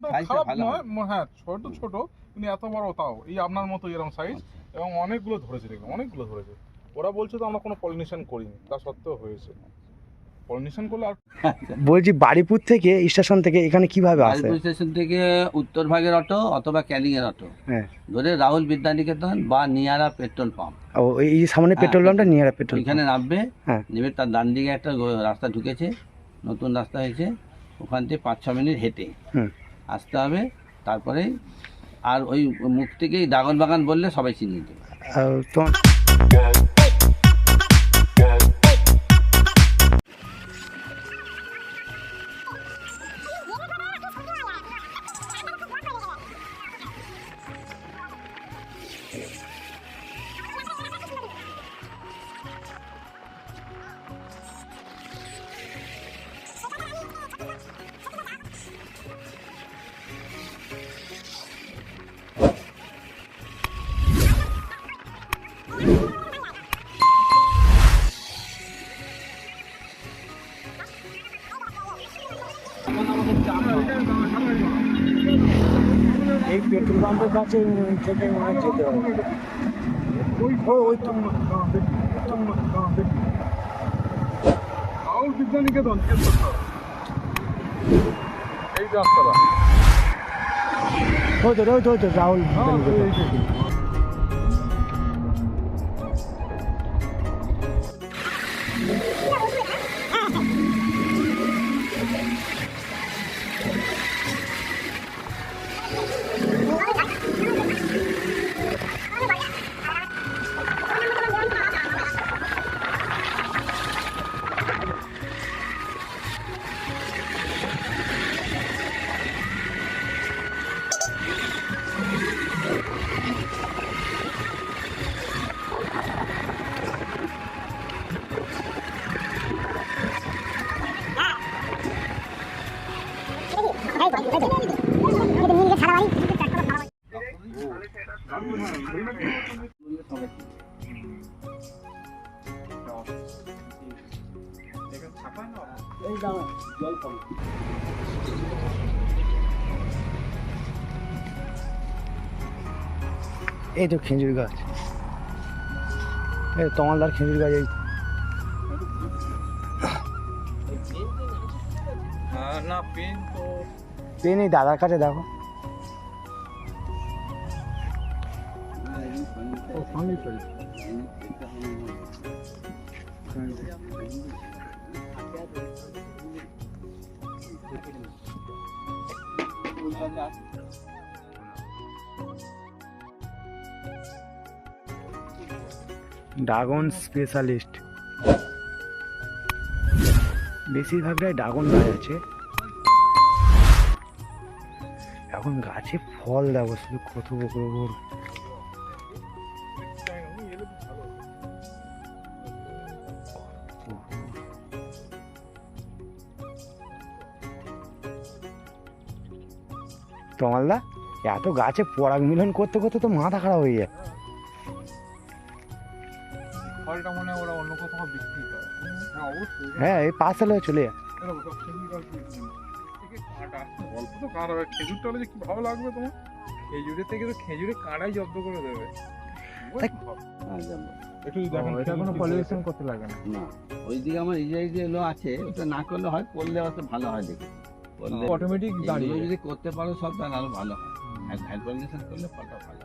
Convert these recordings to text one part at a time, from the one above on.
Size খারাপ নয় হ্যাঁ ছোট ছোট কিন্তু এত বড় তাও। এই আপনার মতো এরকম সাইজ এবং অনেকগুলো ধরেছে দেখলাম অনেকগুলো ধরেছে। ওরা বলছে তো আমরা কোনো পলিনেশন করিনি তা সত্ত্বেও হয়েছে। পলিনেশন করলে আর বলছি বাড়িপুর থেকে স্টেশন থেকে এখানে কীভাবে আসে? আলিপুর স্টেশন থেকে উত্তর ভাগের অটো অথবা ক্যানিং এর অটো। হ্যাঁ। ধরে রাহুল বিদ্যানিকেতন বা নিয়ারা পেট্রোল পাম্প। ও এই সামনে পেট্রোল পাম্পটা নিয়ে পেট্রোল ওইখানে নামবে হ্যাঁ। নেমে তার ডান দিকে একটা রাস্তা ঢুকেছে নতুন রাস্তা হয়েছে ওখান থেকে পাঁচ ছ মিনিট হেঁটে। হুম। আসতে হবে তারপরে আর ওই মুখ থেকেই দাগন বাগান বললে সবাই চিনিয়ে দেবে এই পেট্রোল পাম্পের কাছে থেকে হয় যেতে হবে। ওই ওই রাহুল বিদ্যানিকেতন। এই রাস্তাটা ওই তো ওই তো হ্যাঁ, এই তো খেজুর গাছ। এই তমালদার খেজুর গাছ এই। না পেন তো। পেন এই দাদার কাছে দেখো। ড্রাগন স্পেশালিস্ট বেশিরভাগটাই ড্রাগন গাছ আছে। এখন গাছে ফল দেখো শুধু কত বকর তমালদা এত গাছে পরাগ মিলন করতে করতে তো মাথা খারাপ হয়ে যায়। ফলটা মনে হয় ওরা অন্য কোথাও বিক্রি করে। হ্যাঁ হ্যাঁ এই পাশ হলে চলে যায়। অল্প তো হবে। যে কি ভালো লাগবে তোমার? খেজুরের থেকে তো খেজুরে কাঁড়াই জব্দ করে দেবে। একটু এটা কোনো পলিউশন করতে লাগে না। ওইদিকে আমার ইজাই যে এলো আছে ওটা না করলে হয় করলে অত ভালো হয় দেখি করলে অটোমেটিক দাঁড়িয়ে যদি করতে পারো সব তাহলে আরও ভালো হয়। পলিনেশন করলে ফলটা ভালো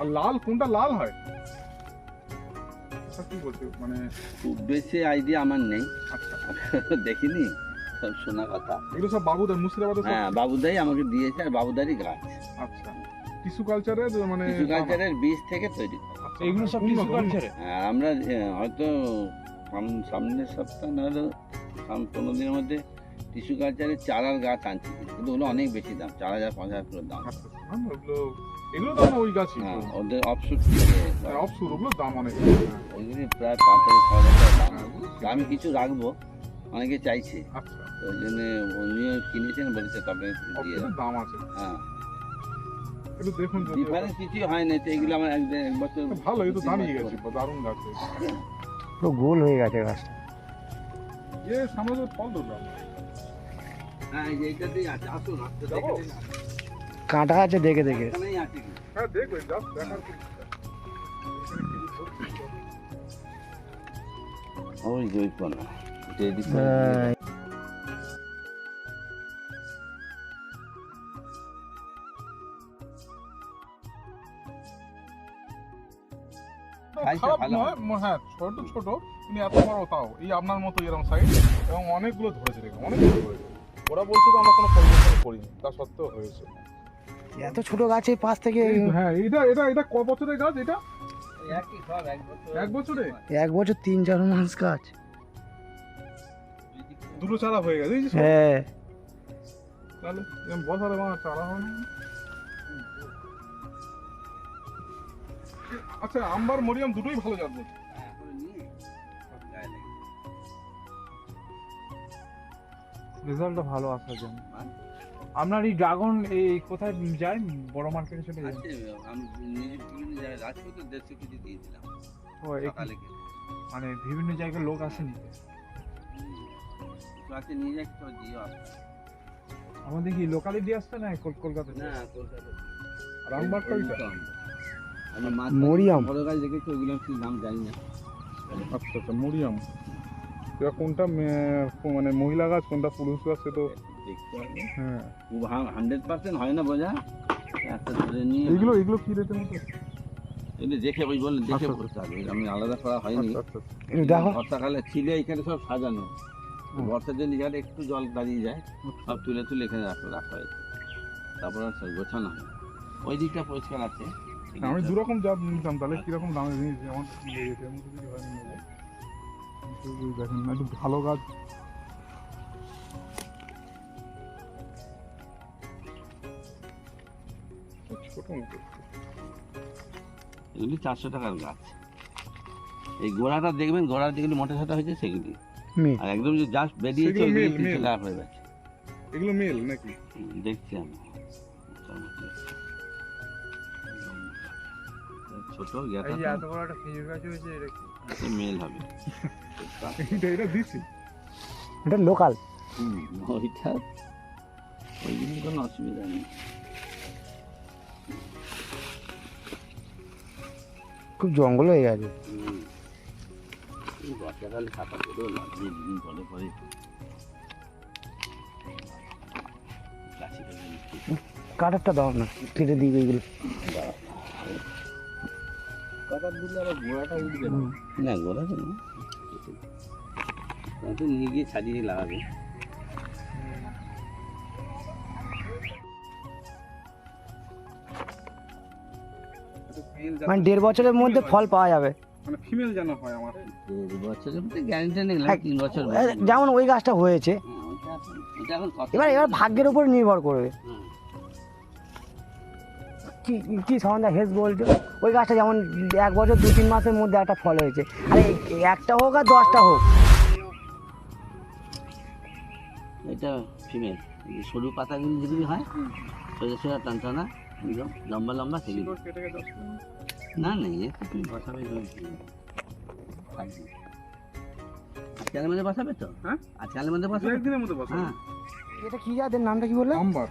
আর লাল কোনটা লাল হয়? আচ্ছা, কি বলছো? মানে খুব বেশি আইডিয়া আমার নেই। আচ্ছা। দেখিনি সব শোনা কথা। এগুলো সব বাবুদের হ্যাঁ বাবুদাই আমাকে দিয়েছে আর বাবুদারই গাছ আচ্ছা। টিস্যু কালচারের মানে টিস্যু কালচারের বীজ থেকে তৈরি আচ্ছা, এগুলো সব টিস্যু কালচারে আমরা হয়তো সাম- সামনের সপ্তাহ নাহলে সাম- পনেরো দিনের মধ্যে টিস্যু কালচারের চারার গাছ আনছি কিন্তু ওগুলো অনেক বেশি দাম চার হাজার পাঁচ হাজার করে দাম। ওগুলো এগুলো তো আমার ওই গাছই। হ্যাঁ ওদের অফসুট থেকে ওগুলো দাম অনেক। ওইগুলি প্রায় পাঁচ হাজার ছ হাজার টাকা দাম। আমি কিছু রাখব অনেকে চাইছে। আচ্ছা। ওই জন্য উনিও কিনেছেন বলেছে তবে দাম আছে। হ্যাঁ। একটু দেখুন ডিফারেন্স কিছুই হয় না তো এগুলো আমার এক দেড়- এক বছর ভালো এই তো দাঁড়িয়ে গেছে দারুণ গাছ। পুরো গোল হয়ে গেছে গাছটা। সামনে ফল ধরলাম। কাঁটা আছে দেখে দেখে? হ্যাঁ ওই যে কোনা হ্যাঁ, হ্যাঁ ছোট ছোট। কিন্তু এত বড় তাও। এই আপনার মতো এরকম সাইজ এবং অনেকগুলো ধরেছে অনেকগুলো ধরেছে। ওরা বলছে তো আমরা কোনো পরিবর্তন করিনি তা সত্ত্বেও হয়েছে। এত ছোট গাছে পাশ থেকে হ্যাঁ এটা এটা এটা ক বছরের গাছ এটা? এক বছর? এক বছর? তিন চার মাস গাছ। দুটো চারা হয়ে গেছে হ্যাঁ। তাহলে বছরে আমার চারা হয় আচ্ছা আম্বার মরিয়াম দুটোই ভালো জাত রেজাল্টটা ভালো আসার জন্য। আপনার এই ড্রাগন এই কোথায় যায়? বড় মার্কেটে চলে যায়? আমি নিজে বিভিন্ন জায়গায় রাজপুত দেড়শো কেজি দিয়েছিলাম। ও সকালে মানে বিভিন্ন জায়গায় লোক আসে নিতে আছে নিয়ে তো দিও আমাদের কি লোকালি দিয়ে আসছে না কল- কলকাতাতে না কলকাতা আমবারটা ওইটা আমি মরিয়াম। বড় গাছ দেখেছি ওগুলো কি নাম জানি না। আচ্ছা আচ্ছা মরিয়াম। এবার কোনটা মানে মহিলা গাছ কোনটা পুরুষ গাছ সে তো হ্যাঁ। হান্ড্রেড পার্সেন্ট হয় না বোঝা? একটা ধরে নিয়ে এগুলো এগুলো কি রেটের মতো? এগুলো দেখে ওই বললেন দেখে আচ্ছা, করতে হবে। আমি আলাদা করা হয়নি। আচ্ছা আচ্ছা বর্ষাকালে ছিল এখানে সব সাজানো। বর্ষার জন্য এখানে একটু জল দাঁড়িয়ে যায়। সব তুলে তুলে এখানে রাখা রাখা হয়েছে। তারপর গোছানো হয় ওই দিকটা পরিষ্কার আছে। হ্যাঁ, আমি দু রকম জাত নিতাম তাহলে কীরকম দামে জিনিস? দেখেন না একটু ভালো গাছ। ছোট এগুলি চারশো টাকার গাছ। এই গোড়াটা দেখবেন গোড়ার যেগুলি মোটা সাটা হয়েছে সেগুলি। আর একদম যে জাস্ট বেরিয়েছে ওইগুলি মেল, তিনশো মেল। গেছে এগুলো মেল নাকি? দেখছি আমি। ছোট এই যে এত বড় একটা খেজুর গাছ হয়েছে এটা কি মেল হবে। এটা এটা দিছি। এটা লোকাল হুম, ওইটা ওইগুলি কোনো অসুবিধা নেই। খুব জঙ্গল হয়ে গেছে। বর্ষাকালে করেও দুদিন পরে পরে। কাটারটা দাও না কেটে দিই এইগুলো কাটার দিলে আবার গোড়াটা উঠবে না। না গোড়াটা না। তো নিয়ে গিয়ে ছাড়িয়ে লাগাবে। মানে দেড় বছরের মধ্যে ফল পাওয়া যাবে। মানে ফিমেল যেন হয় আমার। দেড় বছরের মধ্যে গ্যারেন্টি নেই তিন বছর যেমন ওই গাছটা হয়েছে। হ্যাঁ? এবার এবার ভাগ্যের উপর নির্ভর করবে। হুম। কি কি সন্ধ্যা হেস বলছো? ওই গাছটা যেমন এক বছর দু তিন মাসের মধ্যে একটা ফল হয়েছে। আরে একটা হোক আর দশটা হোক। এটা ফিমেল সরু পাতাগুলি যেগুলি হয় সোজা সোজা টান টানা একদম লম্বা লম্বা সেগুলি। না না এ তো তুমি বসাবে আজকালের মধ্যে বসাবে তো? হ্যাঁ? আজকালের মধ্যে বসাবে? একদিনের মধ্যে বসা হ্যাঁ। এটা কি জাতের নামটা কি বললে? আম্বার।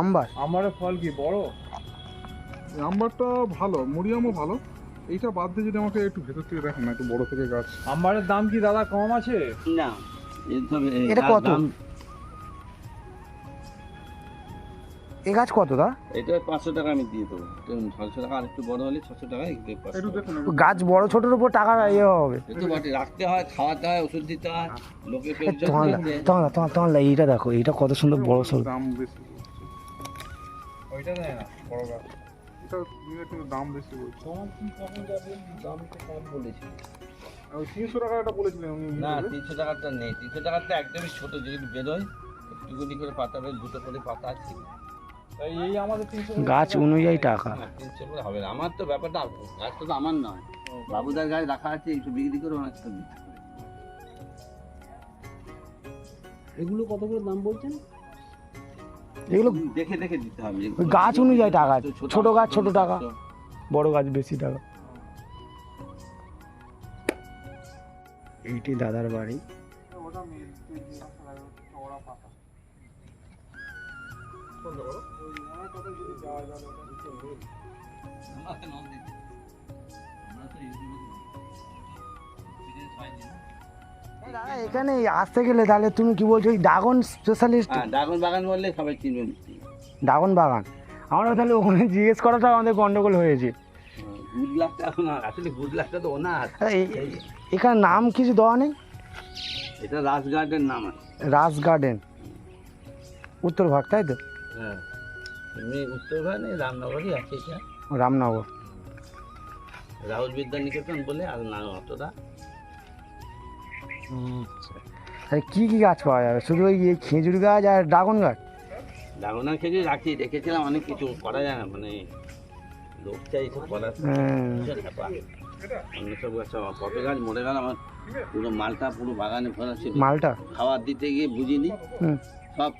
আম্বার। আমারও ফল কি বড়? আম্বারটা ভালো মরিয়ামও ভালো। এইটা বাদ দিয়ে যদি আমাকে একটু ভেতর থেকে দেখেন না একটু বড় থেকে গাছ। আম্বারের দাম কি দাদা কম আছে? না এটা কত? এ গাছ কত দা? এটা পাঁচশো টাকা আমি দিয়ে দেবো। ছশো টাকা আর একটু বড় হলে ছশো টাকা। গাছ বড় ছোটোর উপর টাকা ইয়ে হবে। রাখতে হয় খাওয়াতে হয় ওষুধ দিতে হয় লোকে তোমার তোমার তোমার এইটা দেখো এইটা কত সুন্দর বড় সড়ো দাম বেশি। ওইটা না বড় গাছ। নিয়ে দাম বেশি বলছে। দাম তো কম বলেছি তিনশো টাকা একটা না তিনশো টাকারটা নেই। তিনশো টাকারটা একদমই ছোট বেরোয় একটুকুনি করে পাতা বের দুটো করে পাতা আছে। তাই এই আমাদের তিনশো গাছ অনুযায়ী টাকা। না, তিনশো করে হবে না। আমার তো ব্যাপারটা গাছটা তো আমার নয়। বাবুদার গাছ রাখা আছে একটু বিক্রি করে অনেক এগুলো কত করে দাম বলছেন? এগুলো দেখে দেখে দিতে হবে ওই গাছ অনুযায়ী টাকা ছোট গাছ ছোট টাকা। বড় গাছ বেশি টাকা। এইটি দাদার বাড়ি। ওটা মেল দাদা এখানে আসতে গেলে তাহলে তুমি কি বলছো ওই ড্রাগন স্পেশালিস্ট ড্রাগন বাগান বললে সবাই চিনবে। ড্রাগন বাগান আমরা তাহলে ওখানে জিজ্ঞেস করাটা আমাদের গন্ডগোল হয়েছে। তো এই- এখানে নাম কিছু দেওয়া নেই? এটা রাস গার্ডেন নাম আছে। রাস গার্ডেন উত্তর ভাগ তাই তো? হ্যাঁ। এমনি উত্তরভাগে রামনগরই আছে এটা। রামনগর। রাহুল বিদ্যা নিকেতন বলে আর না অতটা তাহলে কী কী গাছ পাওয়া যাবে? শুধু ওই এই খেজুর গাছ আর ড্রাগন গাছ? ড্রাগন আর খেজুর রাখি রেখেছিলাম অনেক কিছু করা যায় না মানে লোক চাই সব করার। হ্যাঁ। অন্য সব গাছ কত গাছ মরে গেল আমার পুরো মালটা পুরো বাগানে ফেলা ছিল। মালটা? খাবার দিতে গিয়ে বুঝিনি। সব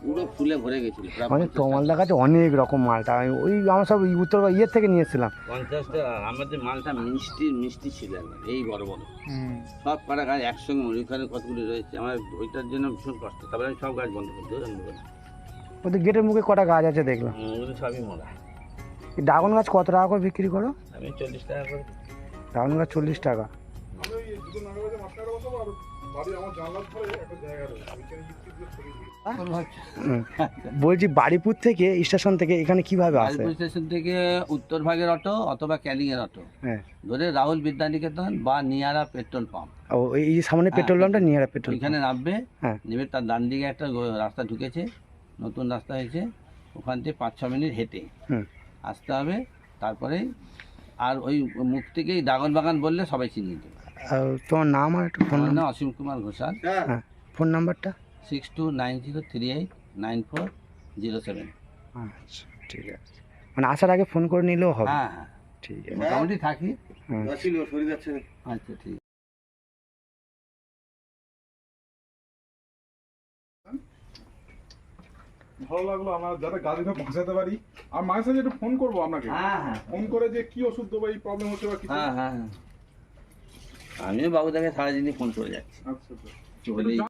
পুরো ফুলে ভরে গেছিল পঞ্চাশটা। গাছে অনেক রকম মালটা আমি ওই আমরা সব উত্তর ইয়ের থেকে নিয়ে এসেছিলাম পঞ্চাশটা আমাদের মালটা মিষ্টি মিষ্টি ছিল এই বড় বড়। হুম। সব কটা গাছ একসঙ্গে ওইখানে কতগুলি রয়েছে আমার ওইটার জন্য ভীষণ কষ্ট তারপরে আমি সব গাছ বন্ধ করে দিই বন্ধ করে ওদের গেটের মুখে কটা গাছ আছে দেখলাম? হুম, ওগুলো সবই মরা ড্রাগন গাছ কত টাকা করে বিক্রি করো? আমি চল্লিশ টাকা করে ড্রাগন গাছ চল্লিশ টাকা। আমার জানলার ধরে একটা জায়গা রয়েছে বলছি বাড়িপুর থেকে স্টেশন থেকে এখানে কীভাবে আসে? আলিপুর স্টেশন থেকে উত্তর ভাগের অটো অথবা ক্যানিং এর অটো। হ্যাঁ। ধরে রাহুল বিদ্যানিকেতন বা নিয়ারা পেট্রোল পাম্প। ও এই যে সামনে পেট্রোল পাম্পটা নিয়ারা পেট্রোল এখানে নামবে হ্যাঁ। নেমে তার ডান দিকে একটা রাস্তা ঢুকেছে নতুন রাস্তা হয়েছে ওখান থেকে পাঁচ ছ মিনিট হেঁটে। আসতে হবে তারপরে আর ওই মুখ থেকেই ড্রাগন বাগান বললে সবাই চিনিয়ে দেবে তোমার নাম আর একটু ফোন নাম অসীম কুমার ঘোষাল। হ্যাঁ ফোন নাম্বারটা? Six two nine zero three eight nine four zero seven আচ্ছা ঠিক আছে। মানে আসার আগে ফোন করে নিলেও হবে। হ্যাঁ হ্যাঁ। ঠিক আছে। মোটামুটি থাকি। হ্যাঁ আচ্ছা ঠিক। ভালো লাগল আমরা যাতে গাড়িটা পৌঁছাতে পারি। আর মায়ের সাথে একটু ফোন করব আপনাকে। হ্যাঁ হ্যাঁ। ফোন করে যে কি ওষুধ দেবো এই প্রবলেম হচ্ছে বা কিছু। হ্যাঁ হ্যাঁ হ্যাঁ। আমিও বাবুদাকে সারাদিনই ফোন করে যাচ্ছি। আচ্ছা আচ্ছা